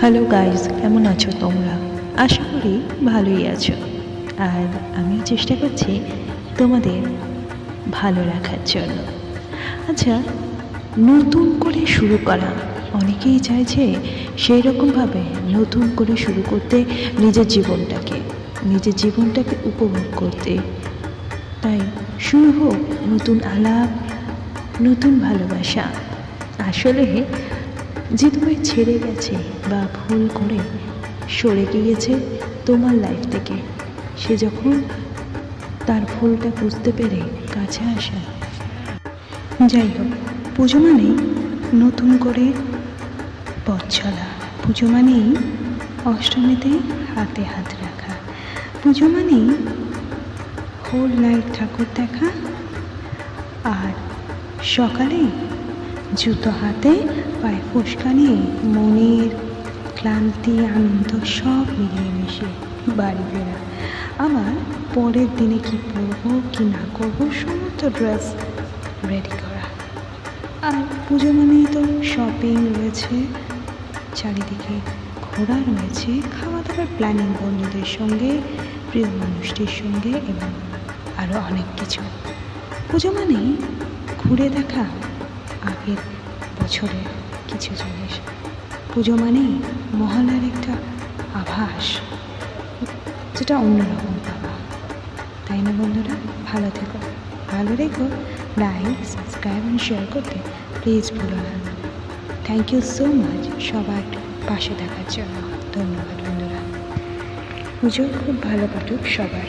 Hello guys কেমন আছো তোমরা? আশা করি ভালোই আছো। আর আমি চেষ্টা করছি তোমাদের ভালো রাখার জন্য। আচ্ছা নতুন করে শুরু করা। অনেকেই চাইছে সেই রকমভাবে নতুন করে শুরু করতে নিজের জীবনটাকে নিজের জীবনটাকে উপভোগ করতে। তাই শুরু হোক নতুন আলাপ, নতুন ভালোবাসা। আসলে যে তোমায় ছেড়ে গেছে বা ভুল করে সরে গিয়েছে তোমার লাইফ থেকে। সে যখন তার ভুলটা বুঝতে পেরে কাছে আসা। যাই হোক, পুজো মানেই নতুন করে পথ চলা। পুজো মানেই অষ্টমীতে হাতে হাত রাখা। পুজো মানেই হোল নাইট ঠাকুর দেখা। আর সকালে জুতো হাতে, পায়ে ফুসকা নিয়ে মনের ক্লান্তি, আনন্দ সব মিলিয়ে মিশে বাড়ি ফেরা। আবার পরের দিনে কি পরবো, কি না করব, সমস্ত ড্রেস রেডি করা। আর পুজো মানেই তো শপিং রয়েছে, চারিদিকে ঘোরা রয়েছে খাওয়া দাওয়ার প্ল্যানিং বন্ধুদের সঙ্গে, প্রিয় মানুষটির সঙ্গে এবং আরও অনেক কিছু। পুজো মানেই ঘুরে দেখা আগের বছরের কিছু জিনিস। পুজো মানেই মহলার একটা আভাস, যেটা অন্যরকম পাওয়া। তাই না বন্ধুরা? ভালো থেকো, ভালো রেখো লাইক সাবস্ক্রাইব অ্যান্ড শেয়ার করতে প্লিজ ভুলো না। থ্যাংক ইউ সো মাচ সবার পাশে থাকার জন্য। ধন্যবাদ বন্ধুরা। পুজো খুব ভালো কাটুক সবার।